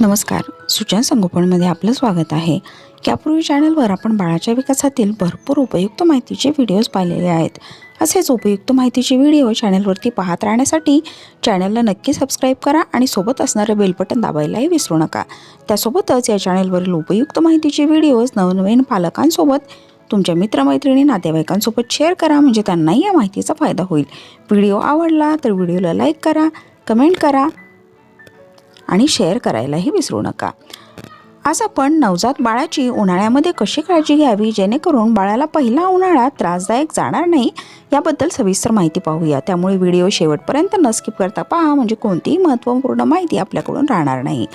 नमस्कार. सूचना संगोपनमध्ये आपलं स्वागत आहे. यापूर्वी चॅनलवर आपण बाळाच्या विकासातील भरपूर उपयुक्त माहितीचे व्हिडिओज पाहिलेले आहेत. असेच उपयुक्त माहितीचे व्हिडिओ चॅनलवरती पाहत राहण्यासाठी चॅनलला नक्की सबस्क्राईब करा आणि सोबत असणारं बेलबटन दाबायलाही विसरू नका. त्यासोबतच या चॅनलवरील उपयुक्त माहितीचे व्हिडिओज नवनवीन पालकांसोबत तुमच्या मित्रमैत्रिणी नातेवाईकांसोबत शेअर करा म्हणजे त्यांनाही या माहितीचा फायदा होईल. व्हिडिओ आवडला तर व्हिडिओला लाईक करा कमेंट करा आणि शेअर करायलाही विसरू नका. आज आपण नवजात बाळाची उन्हाळ्यामध्ये कशी काळजी घ्यावी? जेणेकरून बाळाला पहिला उन्हाळा त्रासदायक जाणार नाही याबद्दल सविस्तर माहिती पाहूया. त्यामुळे व्हिडिओ शेवटपर्यंत न स्किप करता पहा म्हणजे कोणतीही महत्त्वपूर्ण माहिती आपल्याकडून राहणार नाही.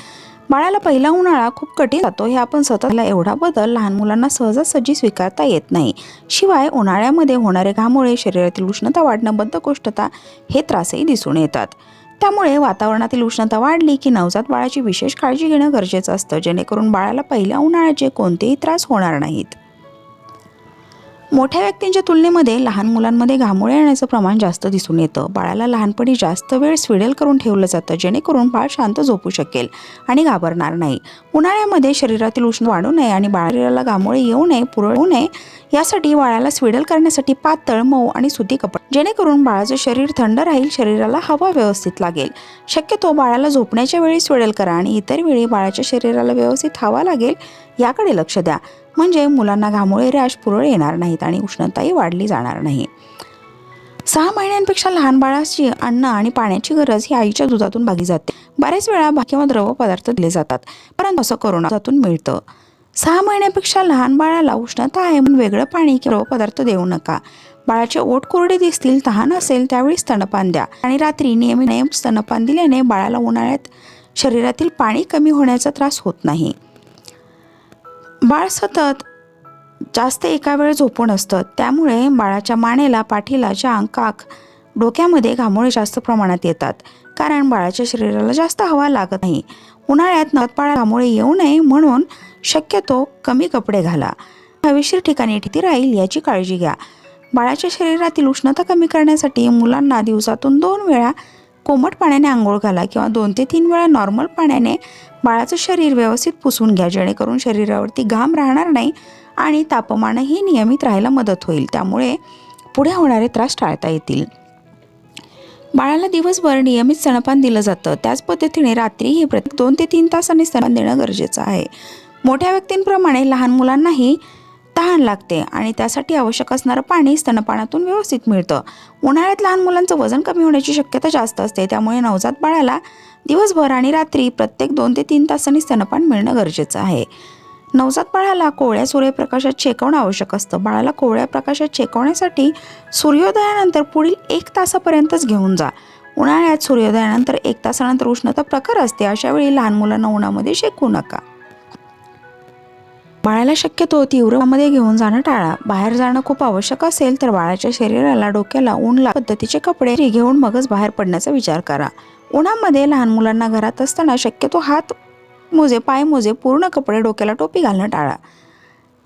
बाळाला पहिला उन्हाळा खूप कठीण जातो हे आपण सततला एवढा बदल लहान मुलांना सहजासहजी स्वीकारता येत नाही. शिवाय उन्हाळ्यामध्ये होणारे घामुळे शरीरातील उष्णता वाढणं बद्धकोष्ठता हे त्रासही दिसून येतात. त्यामुळे वातावरणातील उष्णता वाढली की नवजात बाळाची विशेष काळजी घेणं गरजेचं असतं जेणेकरून बाळाला पहिल्या उन्हाळ्याचे कोणतेही त्रास होणार नाहीत. मोठ्या व्यक्तींच्या तुलनेमध्ये लहान मुलांमध्ये घामोळे येण्याचं प्रमाण जास्त दिसून येतं. बाळाला लहानपणी जास्त वेळ स्विडेल करून ठेवलं जातं जेणेकरून बाळ शांत झोपू शकेल आणि घाबरणार नाही. उन्हाळ्यामध्ये शरीरातील उष्ण वाढू नये आणि बाळाला घामोळे येऊ नये पुरळ होऊ नये यासाठी बाळाला स्विडल करण्यासाठी पातळ मऊ आणि सुती कपडे. जेणेकरून बाळाचं शरीर थंड राहील शरीराला हवा व्यवस्थित लागेल. शक्यतो बाळाला झोपण्याच्या वेळी स्विडल करा आणि इतर वेळी बाळाच्या शरीराला व्यवस्थित हवा लागेल याकडे लक्ष द्या. म्हणजे मुलांना घामोळे रॅश पुरळ येणार नाहीत आणि उष्णताही वाढली जाणार नाही. सहा महिन्यांपेक्षा लहान बाळाची अन्न आणि पाण्याची गरज ही आईच्या दुधातून भागी जाते. बऱ्याच वेळा भात किंवा द्रव पदार्थ दिले जातात परंतु असं करोनातून मिळतं. सहा महिन्यापेक्षा लहान बाळाला उष्णता आहे म्हणून वेगळं पाणी किंवा पदार्थ देऊ नका. बाळाचे ओठ कोरडे दिसतील तहान असेल त्यावेळी स्तनपान द्या. आणि रात्री नियमित नियम स्तनपान दिल्याने बाळाला उन्हाळ्यात शरीरातील पाणी कमी होण्याचा त्रास होत नाही. बाळ सतत जास्त एका वेळ झोपून असतं. त्यामुळे बाळाच्या मानेला पाठीला जांग काख डोक्यामध्ये घामोळे जास्त प्रमाणात येतात. कारण बाळाच्या शरीराला जास्त हवा लागत नाही. उन्हाळ्यात नतपाळा घामोळे येऊ नये म्हणून शक्यतो कमी कपडे घाला. हवेशीर ठिकाणी ठिती राहील याची काळजी घ्या. बाळाच्या शरीरातील उष्णता कमी करण्यासाठी मुलांना दिवसातून दोन वेळा कोमट पाण्याने आंघोळ घाला किंवा दोन ते तीन वेळा नॉर्मल पाण्याने बाळाचं शरीर व्यवस्थित पुसून घ्या जेणेकरून शरीरावरती घाम राहणार नाही आणि तापमानही नियमित राहायला मदत होईल. त्यामुळे पुढे होणारे त्रास टाळता येतील. बाळाला दिवसभर नियमित स्तनपान दिलं जातं. त्याच पद्धतीने रात्रीही प्रत्येक दोन ते तीन तासांनी स्तनपान देणं गरजेचं आहे. मोठ्या व्यक्तींप्रमाणे लहान मुलांनाही तहान लागते आणि त्यासाठी आवश्यक असणारं पाणी स्तनपानातून व्यवस्थित मिळतं. उन्हाळ्यात लहान मुलांचं वजन कमी होण्याची शक्यता जास्त असते त्यामुळे नवजात बाळाला दिवसभर आणि रात्री प्रत्येक दोन ते तीन तासांनी स्तनपान मिळणं गरजेचं आहे. नवजात बाळाला कोवळ्या सूर्यप्रकाशात शेकवणं आवश्यक असतं. बाळाला कोवळ्या प्रकाशात शेकवण्यासाठी सूर्योदयानंतर पुढील एक तासापर्यंतच घेऊन जा. उन्हाळ्यात सूर्योदयानंतर एक तासानंतर उष्णता प्रखर असते अशावेळी लहान मुलांना उन्हामध्ये शेकू नका. बाळाला शक्यतो तीव्रमध्ये घेऊन जाणं टाळा. बाहेर जाणं खूप आवश्यक असेल तर बाळाच्या शरीराला डोक्याला ऊन पद्धतीचे कपडे घेऊन मगच बाहेर पडण्याचा विचार करा. उन्हामध्ये लहान मुलांना घरात असताना शक्यतो हात मोजे पाय मोजे पूर्ण कपडे डोक्याला टोपी घालणं टाळा.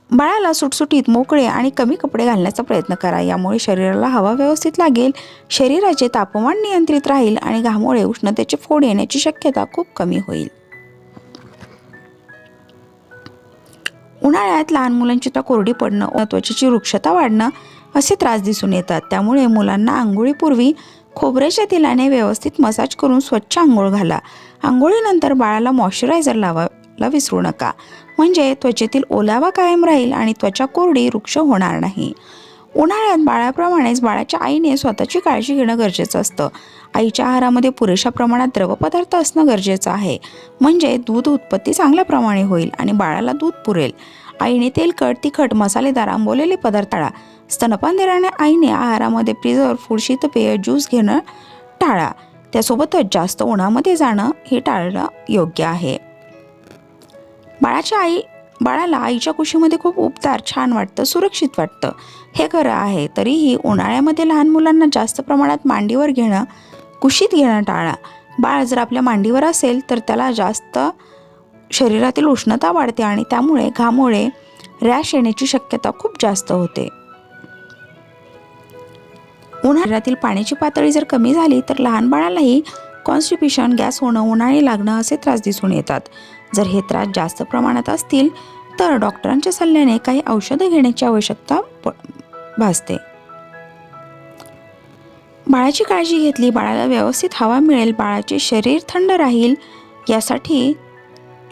बाळाला सुटसुटीत मोकळे आणि कमी कपडे घालण्याचा प्रयत्न करा. यामुळे शरीराला हवा व्यवस्थित लागेल शरीराचे तापमान नियंत्रित राहील आणि घामुळे उष्णतेचे फोड येण्याची शक्यता खूप कमी होईल. उन्हाळ्यात लहान मुलांची त्वचा कोरडी पडणं त्वचेची वृक्षता वाढणं असे त्रास दिसून येतात. त्यामुळे मुलांना आंघोळीपूर्वी खोबऱ्याच्या तेलाने व्यवस्थित मसाज करून स्वच्छ आंघोळ घाला. आंघोळीनंतर बाळाला मॉइश्चरायझर लावायला विसरू नका. म्हणजे त्वचेतील ओलावा कायम राहील आणि त्वचा कोरडी वृक्ष होणार नाही. उन्हाळ्यात बाळाप्रमाणेच बाळाच्या आईने स्वतःची काळजी घेणं गरजेचं असतं. आईच्या आहारामध्ये पुरेशा प्रमाणात द्रवपदार्थ असणं गरजेचं आहे. म्हणजे दूध उत्पत्ती चांगल्या प्रमाणे होईल आणि बाळाला दूध पुरेल. आईने तेलकट तिखट मसालेदार आंबवलेले पदार्थ टाळा. स्तनपान देणाऱ्या आईने आहारामध्ये प्रिझर्व फूड शीतपेय ज्यूस घेणं टाळा. त्यासोबतच जास्त उन्हामध्ये जाणं हे टाळणं योग्य आहे. बाळाच्या आई बाळाला आईच्या कुशीमध्ये खूप उपदार छान वाटतं सुरक्षित वाटतं. हे खरं आहे तरीही उन्हाळ्यामध्ये लहान मुलांना जास्त प्रमाणात मांडीवर घेणं कुशीत घेणं टाळा. बाळ जर आपल्या मांडीवर असेल तर त्याला जास्त शरीरातील उष्णता वाढते आणि त्यामुळे घामुळे रॅश येण्याची शक्यता खूप जास्त होते. उन्हाळ्यातील पाण्याची पातळी जर कमी झाली तर लहान बाळालाही कॉन्स्टिपेशन गॅस होणं उन्हाळी लागणं असे त्रास दिसून येतात. जर हे त्रास जास्त प्रमाणात असतील तर डॉक्टरांच्या सल्ल्याने काही औषधं घेण्याची आवश्यकता प भासते. बाळाची काळजी घेतली बाळाला व्यवस्थित हवा मिळेल बाळाचे शरीर थंड राहील यासाठी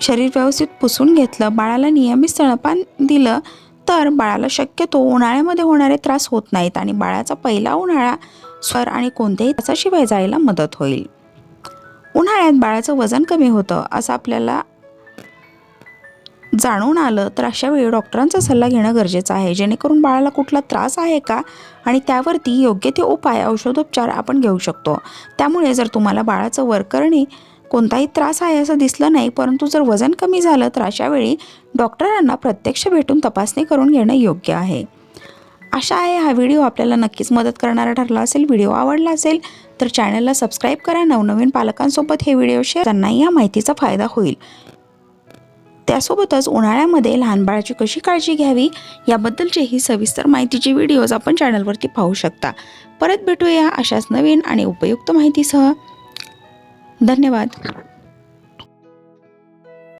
शरीर व्यवस्थित पुसून घेतलं बाळाला नियमित स्तनपान दिलं तर बाळाला शक्यतो उन्हाळ्यामध्ये होणारे त्रास होत नाहीत आणि बाळाचा पहिला उन्हाळा स्वर आणि कोणत्याही त्रासाशिवाय जायला मदत होईल. उन्हाळ्यात बाळाचं वजन कमी होतं असं आपल्याला जाणून आलं तर अशा वेळी डॉक्टरांचा सल्ला घेणं गरजेचं आहे. जेणेकरून बाळाला कुठला त्रास आहे का? आणि त्यावरती योग्य ते उपाय औषधोपचार आपण घेऊ शकतो. त्यामुळे जर तुम्हाला बाळाचं वर्करणी कोणताही त्रास आहे असं दिसलं नाही परंतु जर वजन कमी झालं तर अशा वेळी डॉक्टरांना प्रत्यक्ष भेटून तपासणी करून घेणं योग्य आहे. अशा आहे हा व्हिडिओ आपल्याला नक्कीच मदत करणारा ठरला असेल व्हिडिओ आवडला असेल तर चॅनलला सबस्क्राईब करा. नवनवीन पालकांसोबत हे व्हिडिओ शेअर त्यांनाही या माहितीचा फायदा होईल. त्यासोबतच उन्हाळ्यामध्ये लहान बाळाची कशी काळजी घ्यावी याबद्दलचेही सविस्तर माहितीचे व्हिडिओज आपण चॅनलवरती पाहू शकता. परत भेटूया अशाच नवीन आणि उपयुक्त माहितीसह. धन्यवाद.